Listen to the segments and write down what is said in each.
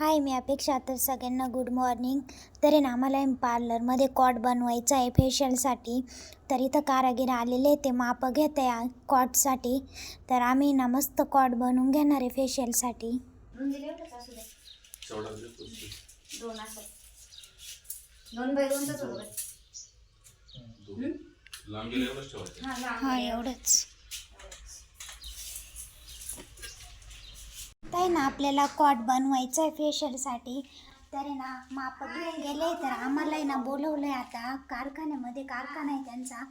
हाय मी अपेक्षा तर सगळ्यांना गुड मॉर्निंग तर ना आम्हाला पार्लरमध्ये कॉट बनवायचं आहे फेशियलसाठी तर इथं कारागीर आलेले ते माप घेत आहे कॉटसाठी तर आम्ही ना मस्त कॉट बनवून घेणार आहे फेशियलसाठी रुंदी एवढंच असू दे तेवढा देतो की. दोन असं दोन बाय दोनच होतं दोन. लांबीला एवढंच ठेवायचं हा हा लांब एवढंच तर आहे ना आपल्याला कॉट बनवायचं आहे फेशियलसाठी तर ना माप घेऊन गेले तर आम्हाला आहे ना बोलवलं आहे आता कारखान्यामध्ये कारखाना आहे त्यांचा.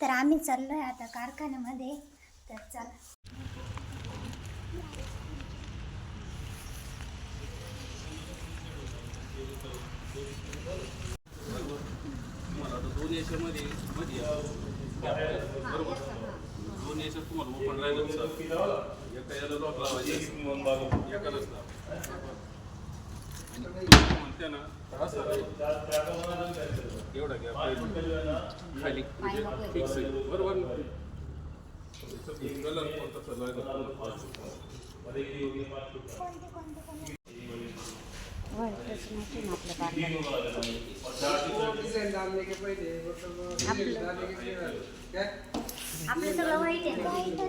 तर आम्ही चाललो आहे आता कारखान्यामध्ये. तर चला. दोन याच्यामध्ये मध्ये gap आहे. बरोबर? दोन याच्यात तुम्हाला ओपन राहिलं तर एका याला लॉक लावायचं एकालाच लावा आणि तुम्ही म्हणते ना तर असं एवढा गॅप खाली फिक्स बरोबर ना कलर कोणता चालू आपलं सगळं वाईट आहे. ना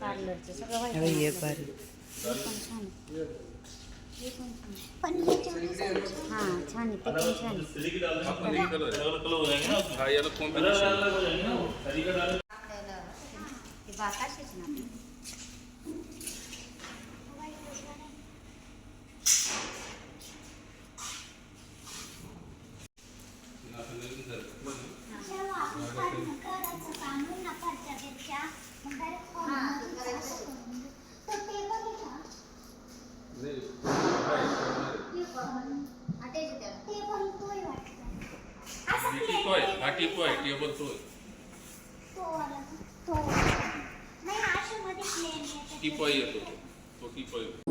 पार्लरचं सगळं वाईट आहे. पण छान पण हा छान आहे. ते पण छान आहे. बाकाशीच ना ถ้วยหากี่ถ้วยเดี๋ยวบนถ้วย તો કીપોય હતું તો કીપોય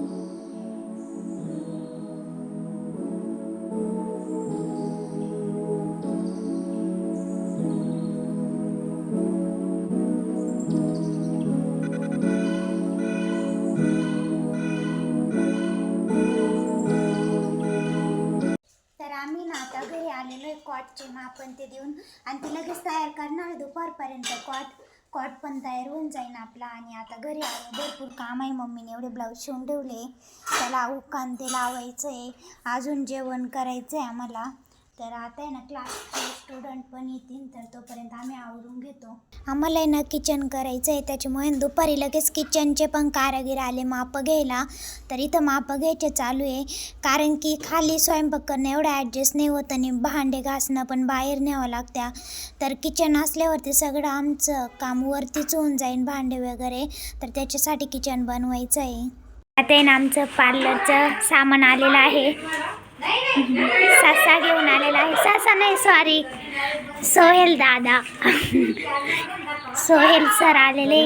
आलेलो आहे कॉटचे मापन ते देऊन. आणि ते लगेच तयार करणार आहे दुपारपर्यंत. कॉट कॉट पण तयार होऊन जाईन आपला. आणि आता घरी आलो. भरपूर काम आहे मम्मीने एवढे ब्लाऊज शिवून ठेवले. त्याला उकांते लावायचं आहे अजून जेवण करायचं आहे आम्हाला. तर आता आहे ना क्लासचे स्टुडंट पण येतील तर तोपर्यंत आम्ही आवरून घेतो. आम्हाला आहे ना किचन करायचं आहे त्याच्यामुळे दुपारी लगेच किचनचे पण कारागीर आले मापं घ्यायला. तर इथं मापं घ्यायचे चालू आहे. कारण की खाली स्वयंपाक करणं एवढं ॲडजस्ट नाही होत आणि भांडे घासणं पण बाहेर न्यावं लागत्या. तर किचन असल्यावरती सगळं आमचं काम वरतीच होऊन जाईन भांडे वगैरे. तर त्याच्यासाठी किचन बनवायचं आहे आता आहे ना आमचं पार्लरचं सामान आलेलं आहे. सासा घेऊन आलेला आहे. सासा नाही सॉरी सोहेल दादा. सोहेल सर आलेले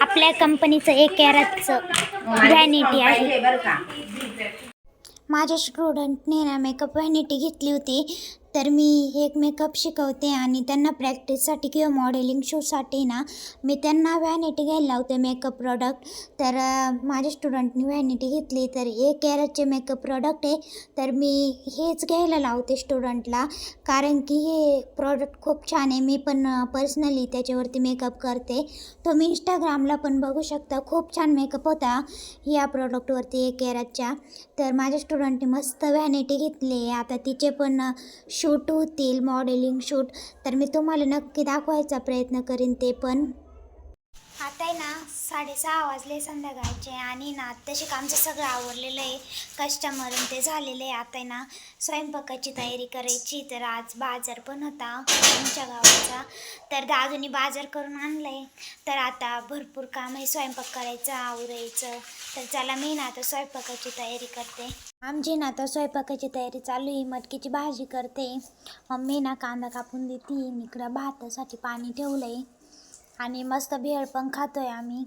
आपल्या कंपनीचं एक कॅरेटचं व्हॅनिटी आहे. माझ्या स्टुडंटने ना मेकअप व्हॅनिटी घेतली होती. तर मी एक मेकअप शिकवते आणि त्यांना प्रॅक्टिससाठी किंवा मॉडेलिंग शोसाठी ना मी त्यांना व्हॅनिटी घ्यायला लावते मेकअप प्रॉडक्ट तर माझ्या स्टुडंटनी व्हॅनिटी घेतली तर एक कॅरेटचे मेकअप प्रॉडक्ट आहे. तर मी हेच घ्यायला लावते स्टुडंटला कारण की हे प्रॉडक्ट खूप छान आहे. मी पण पर्सनली त्याच्यावरती मेकअप करते. तुम्ही इंस्टाग्रामला पण बघू शकता खूप छान मेकअप होता या प्रॉडक्टवरती एक कॅरेटच्या तर माझ्या स्टुडंटने मस्त व्हॅनिटी घेतली आहे. आता तिचे पण शूट होतील मॉडेलिंग शूट तर मी तुम्हाला नक्की दाखवायचा प्रयत्न करीन ते पण. आता आहे ना साडेसहा वाजले संध्याकाळचे आणि ना आत्ताशी आमचं सगळं आवडलेलं आहे. कस्टमर ते झालेलं आहे. आता आहे ना स्वयंपाकाची तयारी करायची. तर आज बाजार पण होता आमच्या गावाचा. तर दादूनी बाजार करून आणलं आहे तर आता भरपूर काम आहे. स्वयंपाक करायचं आवरायचं तर चला मी ना आता स्वयंपाकाची तयारी करते. आमची ना आता स्वयंपाकाची तयारी चालू आहे. मटकीची भाजी करते. मम्मी ना कांदा कापून देते. इकडं भातासाठी पाणी ठेवलं आहे आणि मस्त भेळ पण खातोय आम्ही.